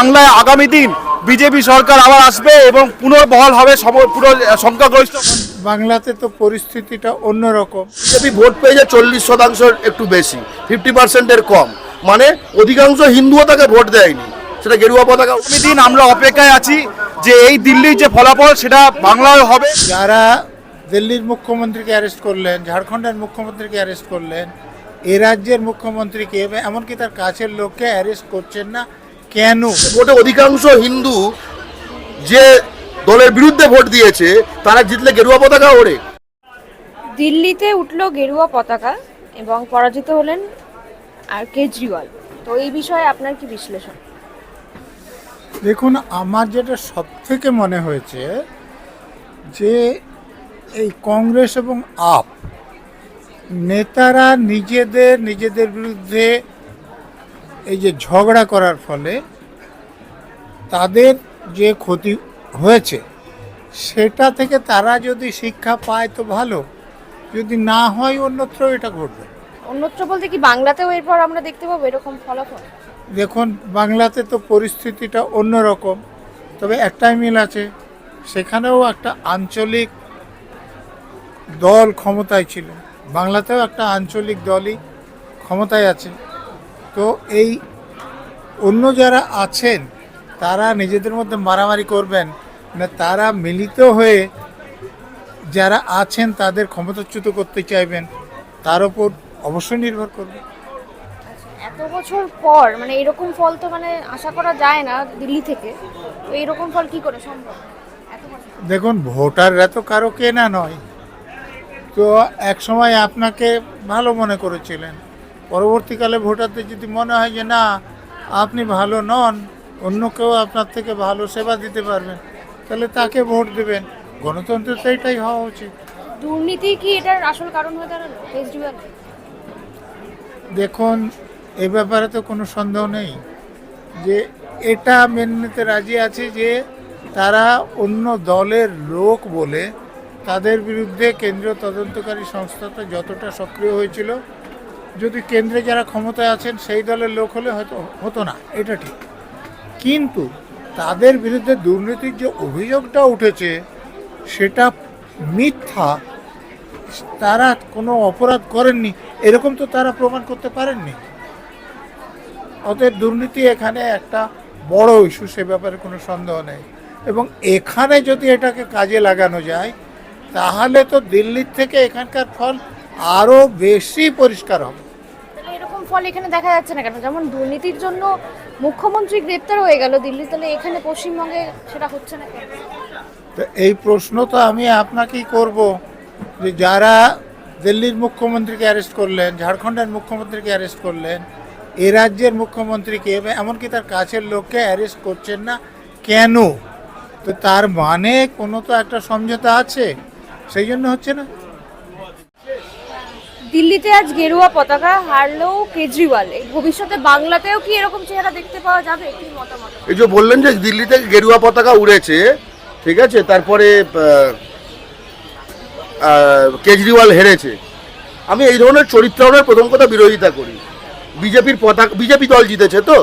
বাংলায় আগামী দিন বিজেপি সরকার আবার আসবে এবং পুনর্বহল হবে পুরো সংখ্যাগরিষ্ঠ বাংলাতে তো পরিস্থিতিটা অন্যরকম। বিজেপি ভোট পেয়েছে চল্লিশ শতাংশ একটু বেশি ফিফটি পার্সেন্টের কম। মানে অধিকাংশ হিন্দুও তাকে ভোট দেয়নি সেটা গেরুয়া পতাকা আগামী দিন আমরা অপেক্ষায় আছি যে এই দিল্লির যে ফলাফল সেটা বাংলায় হবে। যারা দিল্লির মুখ্যমন্ত্রীকে অ্যারেস্ট করলেন ঝাড়খণ্ডের মুখ্যমন্ত্রীকে অ্যারেস্ট করলেন এ রাজ্যের মুখ্যমন্ত্রীকে এমনকি তার কাছের লোককে অ্যারেস্ট করছেন না কেন? ভোটে অধিকাংশ হিন্দু যে দলের বিরুদ্ধে ভোট দিয়েছে তারা জিতলে গেরুয়া পতাকা ওড়ে। দিল্লিতে উঠল গেরুয়া পতাকা এবং পরাজিত হলেন আর কেজরিওয়াল। তো এই বিষয়ে আপনার কি বিশ্লেষণ? দেখুন আমার যেটা সব থেকে মনে হয়েছে যে এই কংগ্রেস এবং আপ নেতারা নিজেদের নিজেদের বিরুদ্ধে এই যে ঝগড়া করার ফলে তাদের যে ক্ষতি হয়েছে সেটা থেকে তারা যদি শিক্ষা পায় তো ভালো যদি না হয় অন্যত্র এটা ঘটবে। অন্যত্র বলতে কি বাংলাতেও এরপর আমরা দেখতে পাবো এরকম ফলাফল? দেখুন বাংলাতে তো পরিস্থিতিটা অন্যরকম তবে একটাই মিল আছে সেখানেও একটা আঞ্চলিক দল ক্ষমতায় ছিল। বাংলাতেও একটা আঞ্চলিক দলই ক্ষমতায় আছে। তো এই অন্য যারা আছেন তারা নিজেদের মধ্যে মারামারি করবেন। না তারা মিলিত হয়ে যারা আছেন তাদের ক্ষমতাচ্যুত করতে চাইবেন। তার উপর অবশ্যই নির্ভর করবে। এত বছর পর মানে এরকম ফল তো মানে আশা করা যায় না দিল্লি থেকে। তো এরকম ফল কি করে সম্ভব? দেখুন ভোটাররা তো কারও কেনা নয়। তো এক সময় আপনাকে ভালো মনে করেছিলেন। পরবর্তীকালে ভোটারদের যদি মনে হয় যে না আপনি ভালো নন অন্য কেউ আপনার থেকে ভালো সেবা দিতে পারবেন তাহলে তাকে ভোট দেবেন। গণতন্ত্র তো এটাই হওয়া উচিত। দুর্নীতি কি এটার আসল কারণ হয়ে দাঁড়াল? কেজরিওয়াল? দেখুন এ ব্যাপারে তো কোনো সন্দেহ নেই যে এটা মেনে নিতে রাজি আছে যে তারা অন্য দলের লোক বলে তাদের বিরুদ্ধে কেন্দ্রীয় তদন্তকারী সংস্থাটা যতটা সক্রিয় হয়েছিল যদি কেন্দ্রে যারা ক্ষমতায় আছেন, সেই দলের লোক হলে হয়তো হতো না। এটা ঠিক। কিন্তু তাদের বিরুদ্ধে দুর্নীতির যে অভিযোগটা উঠেছে, সেটা মিথ্যা। তারা কোনো অপরাধ করেননি। এরকম তো তারা প্রমাণ করতে পারেননি। অতএব দুর্নীতি এখানে একটা বড় ইস্যু সে ব্যাপারে কোনো সন্দেহ নেই। এবং এখানে যদি এটাকে কাজে লাগানো যায়, তাহলে তো দিল্লির থেকে এখানকার ফল আরও বেশি পরিষ্কার হবে। এরকম ফল এখানে দেখা যাচ্ছে না কেন? যেমন দুর্নীতির জন্য মুখ্যমন্ত্রী গ্রেপ্তার হয়ে গেল দিল্লি তাহলে এখানে পশ্চিমবঙ্গে সেটা হচ্ছে না কেন? তো এই প্রশ্ন তো আমি আপনাকেই করব যে যারা দিল্লির মুখ্যমন্ত্রীকে অ্যারেস্ট করলেন ঝাড়খণ্ডের মুখ্যমন্ত্রীকে অ্যারেস্ট করলেন এ রাজ্যের মুখ্যমন্ত্রীকে এমনকি তার কাছের লোককে অ্যারেস্ট করছেন না কেন? তো তার মানে কোনো তো একটা সমঝোতা আছে সেই জন্য হচ্ছে না? দিল্লিতে আজ গেরুয়া পতাকা হারলো কেজরিওয়াল। ভবিষ্যতে বাংলাতেও কি এরকম চেহারা দেখতে পাওয়া যাবে? কি মতামত? এই যে বললেন যে দিল্লিতে গেরুয়া পতাকা উড়েছে, ঠিক আছে, তারপরে কেজরিওয়াল হেরেছে। আমি এই ধরনের চরিত্রণের প্রথম কথা বিরোধিতা করি। বিজেপির পতাকা বিজেপি দল জিতেছে তো?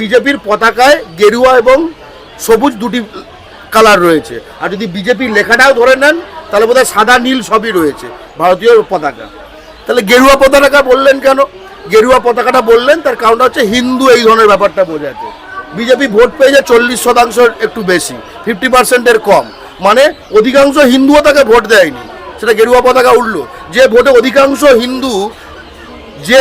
বিজেপির পতাকায় গেরুয়া এবং সবুজ দুটি কালার রয়েছে। আর যদি বিজেপির লেখাটাও ধরে নেন, তাহলে বোধহয় সাদা, নীল সবই রয়েছে, ভারতীয় পতাকা। তাহলে গেরুয়া পতাকা বললেন কেন? গেরুয়া পতাকাটা বললেন, তার কারণটা হচ্ছে হিন্দু এই ধরনের ব্যাপারটা বোঝাতে বিজেপি ভোট পেয়েছে চল্লিশ শতাংশ একটু বেশি ফিফটি পার্সেন্টের কম। মানে অধিকাংশ হিন্দুও তাকে ভোট দেয়নি, সেটা গেরুয়া পতাকা উঠল। যে ভোটে অধিকাংশ হিন্দু যে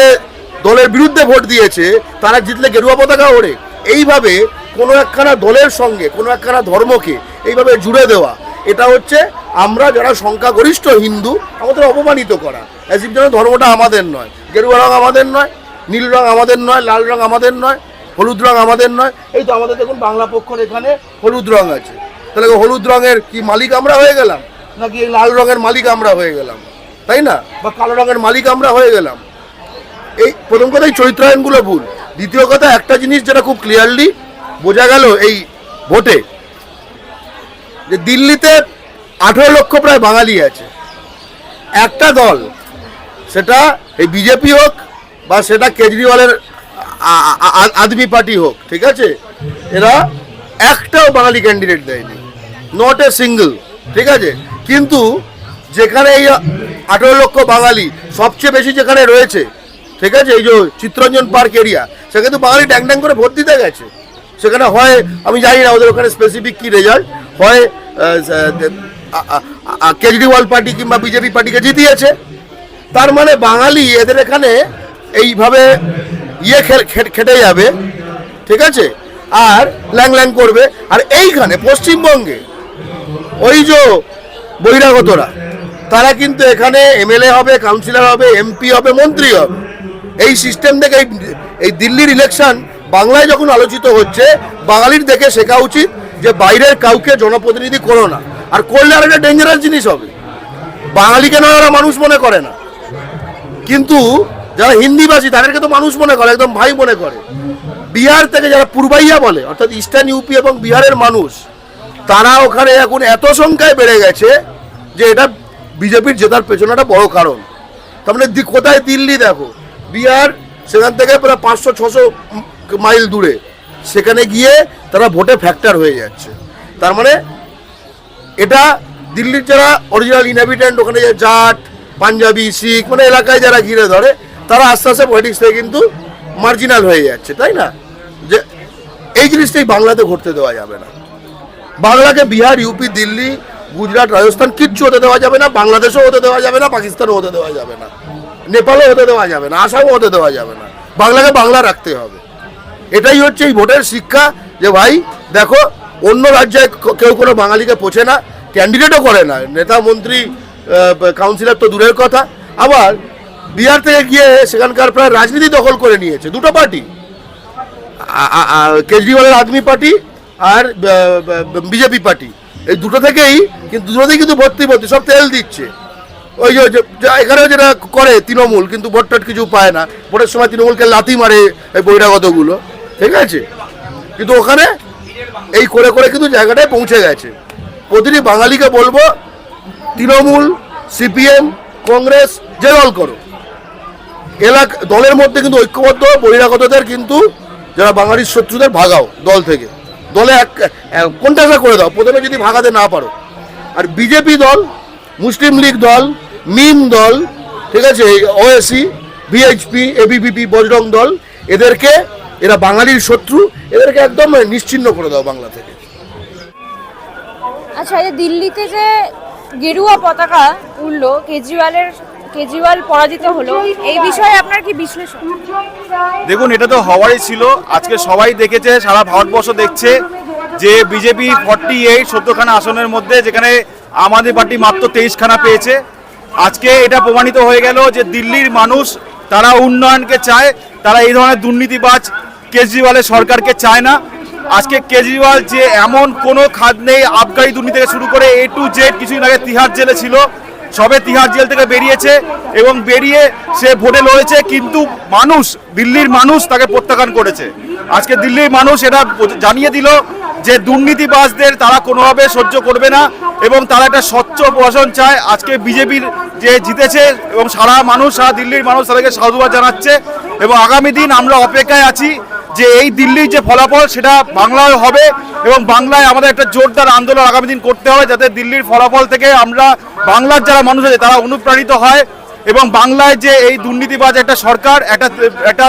দলের বিরুদ্ধে ভোট দিয়েছে, তারা জিতলে গেরুয়া পতাকা ওড়ে। এইভাবে কোনো একখানা দলের সঙ্গে, কোনো একখানা ধর্মকে এইভাবে জুড়ে দেওয়া এটা হচ্ছে আমরা যারা সংখ্যাগরিষ্ঠ হিন্দু, আমাদের অপমানিত করা। অ্যাজ যেন ধর্মটা আমাদের নয়, গেরুয়া রং আমাদের নয়, নীল রং আমাদের নয়, লাল রং আমাদের নয়, হলুদ রং আমাদের নয়। এই তো আমাদের দেখুন বাংলা পক্ষর এখানে হলুদ রং আছে। তাহলে হলুদ রঙের কি মালিক আমরা হয়ে গেলাম? নাকি লাল রঙের মালিক আমরা হয়ে গেলাম? তাই না? বা কালো রঙের মালিক আমরা হয়ে গেলাম? এই প্রথম কথা, এই চরিত্রায়নগুলো ভুল। দ্বিতীয় কথা, একটা জিনিস যেটা খুব ক্লিয়ারলি বোঝা গেল এই ভোটে যে দিল্লিতে আঠেরো লক্ষ প্রায় বাঙালি আছে। একটা দল, সেটা এই বিজেপি হোক বা সেটা কেজরিওয়ালের আদমি পার্টি হোক, ঠিক আছে? এরা একটাও বাঙালি ক্যান্ডিডেট দেয়নি। নট এ সিঙ্গল ঠিক আছে? কিন্তু যেখানে এই আঠেরো লক্ষ বাঙালি সবচেয়ে বেশি যেখানে রয়েছে, ঠিক আছে? এই যে চিত্তরঞ্জন পার্ক এরিয়া সেখানে তো বাঙালি ড্যাং ড্যাং করে ভোট দিতে গেছে। সেখানে হয়, আমি জানি না ওদের ওখানে স্পেসিফিক কী রেজাল্ট হয় কেজরিওয়াল পার্টি কিংবা বিজেপি পার্টিকে জিতিয়েছে। তার মানে বাঙালি এদের এখানে এইভাবে ইয়ে খেটে যাবে। ঠিক আছে? আর ল্যাং ল্যাং করবে। আর এইখানে পশ্চিমবঙ্গে ওই যে বহিরাগতরা, তারা কিন্তু এখানে এমএলএ হবে, কাউন্সিলর হবে, এমপি হবে, মন্ত্রী হবে। এই সিস্টেম থেকে এই দিল্লির ইলেকশন বাংলায় যখন আলোচিত হচ্ছে, বাঙালির দেখে শেখা উচিত। যে বাইরের কাউকে জনপ্রতিনিধি করো না। আর করলে আর একটা ডেঞ্জারাস জিনিস হবে। বাঙালিকে না ওরা মানুষ মনে করে না। কিন্তু যারা হিন্দিভাষী, তাদেরকে তো মানুষ মনে করে, একদম ভাই মনে করে। বিহার থেকে যারা পূর্বাইয়া বলে, অর্থাৎ ইস্টার্ন ইউপি এবং বিহারের মানুষ, তারা ওখানে এখন এত সংখ্যায় বেড়ে গেছে যে এটা বিজেপির জেতার পেছনে একটা বড় কারণ। তার মানে কোথায় দিল্লি দেখো, বিহার সেখান থেকে প্রায় পাঁচশো, ছশো মাইল দূরে। সেখানে গিয়ে তারা ভোটে ফ্যাক্টর হয়ে যাচ্ছে। তার মানে এটা দিল্লির যারা অরিজিনাল ইনহ্যাবিটেন্ট ওখানে যে জাট, পাঞ্জাবি, শিখ মানে এলাকায় যারা ঘিরে ধরে, তারা আস্তে আস্তে পলিটিক্স থেকে কিন্তু মার্জিনাল হয়ে যাচ্ছে, তাই না? যে এই জিনিসটাই বাংলাতে ঘটতে দেওয়া যাবে না। বাংলাকে বিহার ইউপি দিল্লি, গুজরাট, রাজস্থান কিচ্ছু হতে দেওয়া যাবে না, বাংলাদেশও হতে দেওয়া যাবে না, পাকিস্তানও হতে দেওয়া যাবে না, নেপালও হতে দেওয়া যাবে না, আসামও হতে দেওয়া যাবে না। বাংলাকে বাংলা রাখতে হবে। এটাই হচ্ছে এই ভোটের শিক্ষা যে ভাই, দেখো, অন্য রাজ্যে কেউ কোনো বাঙালিকে পোছে না ক্যান্ডিডেটও করে না। নেতা, মন্ত্রী কাউন্সিলর তো দূরের কথা। আবার বিহার থেকে গিয়ে সেখানকার প্রায় রাজনীতি দখল করে নিয়েছে, দুটো পার্টি। কেজরিওয়ালের আদমি পার্টি আর বিজেপি পার্টি। এই দুটো থেকেই কিন্তু দুটোতেই কিন্তু ভর্তি ভর্তি, সব তেল দিচ্ছে। ওই যে এখানেও যেটা করে তৃণমূল, কিন্তু ভোট কিছু পায় না। ভোটের সময় তৃণমূলকে লাথি মারে এই বহিরাগতগুলো। ঠিক আছে? কিন্তু ওখানে এই করে করে কিন্তু জায়গাটায় পৌঁছে গেছে। প্রতিটি বাঙালিকে বলব, তৃণমূল, সিপিএম, কংগ্রেস, যে দল করো এলাকা, দলের মধ্যে কিন্তু ঐক্যবদ্ধ, বহিরাগতদের কিন্তু যারা বাঙালির শত্রুদের ভাগাও দল থেকে। দলে এক কোনটা করে দাও? প্রথমে যদি ভাগাতে না পারো। আর বিজেপি দল, মুসলিম লীগ দল, মিম দল, ঠিক আছে ওএসি ভিএইচপি এবিপিপি বজরং দল, এদেরকে এরা বাঙালির শত্রু এদেরকে একদম নিশ্চিহ্ন করে দাও বাংলা থেকে। আচ্ছা এই দিল্লিতে যে গেরুয়া পতাকা উঠল কেজরিওয়ালের কেজরিওয়াল পরাজিত হলো এই বিষয়ে আপনার কি বিশ্লেষণ? দেখুন এটা তো হওয়ারই ছিল। আজকে সবাই দেখেছে সারা ভারতবর্ষ দেখছে যে বিজেপি ফর্টি এইট সত্তরখানা আসনের মধ্যে যেখানে আমাদের পার্টি মাত্র তেইশখানা পেয়েছে। আজকে এটা প্রমাণিত হয়ে গেল যে দিল্লির মানুষ তারা উন্নয়নকে চায় তারা এই ধরনের দুর্নীতিবাজ কেজরিওয়ালের সরকারকে চায় না। আজকে কেজরিওয়াল যে এমন কোনো খাদ নেই, আবগারি দুর্নীতি থেকে শুরু করে এ টু জেড কিছুদিন আগে তিহার জেলে ছিল, সবে তিহার জেল থেকে বেরিয়েছে এবং বেরিয়ে সে ভোটে লড়েছে, কিন্তু মানুষ, দিল্লির মানুষ তাকে প্রত্যাখ্যান করেছে। আজকে দিল্লির মানুষ এটা জানিয়ে দিল যে দুর্নীতিবাজদের তারা কোনোভাবে সহ্য করবে না এবং তারা একটা স্বচ্ছ প্রশাসন চায়। আজকে বিজেপির যে জিতেছে এবং সারা মানুষ, সারা দিল্লির মানুষ তাদেরকে সাধুবাদ জানাচ্ছে এবং আগামী দিন আমরা অপেক্ষায় আছি। যে এই দিল্লির যে ফলাফল সেটা বাংলায় হবে এবং বাংলায় আমাদের একটা জোরদার আন্দোলন আগামী দিন করতে হবে যাতে দিল্লির ফলাফল থেকে আমরা বাংলার যারা মানুষ আছে তারা অনুপ্রাণিত হয় এবং বাংলায় যে এই দুর্নীতিবাজ একটা সরকার, একটা একটা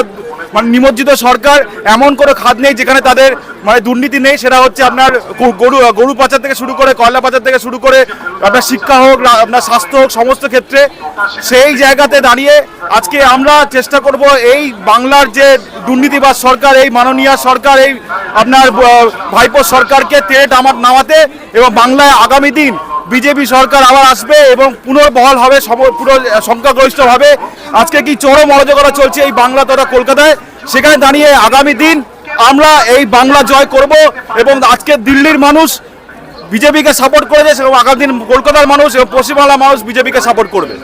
মানে নিমজ্জিত সরকার এমন কোনো খাত নেই যেখানে তাদের মানে দুর্নীতি নেই, সেটা হচ্ছে আপনার গরু- গরু পাচার থেকে শুরু করে কয়লা পাচার থেকে শুরু করে আপনার শিক্ষা হোক আপনার স্বাস্থ্য হোক, সমস্ত ক্ষেত্রে সেই জায়গাতে দাঁড়িয়ে আজকে আমরা চেষ্টা করব এই বাংলার যে দুর্নীতিবাজ সরকার, এই মাননীয় সরকার, এই আপনার ভাইপো সরকারকে তেড়ে নামা- নামাতে এবং বাংলায় আগামী দিন বিজেপি সরকার আবার আসবে এবং পুনর্বহাল হবে পুরো সংখ্যাগরিষ্ঠ হবে আজকে কি চরম অরাজকতা চলছে এই বাংলা তথা কলকাতায়? সেখানে দাঁড়িয়ে আগামী দিন আমরা এই বাংলা জয় করব এবং আজকে দিল্লির মানুষ বিজেপিকে সাপোর্ট করেছে এবং আগামী দিন কলকাতার মানুষ এবং পশ্চিমবাংলার মানুষ বিজেপিকে সাপোর্ট করবে।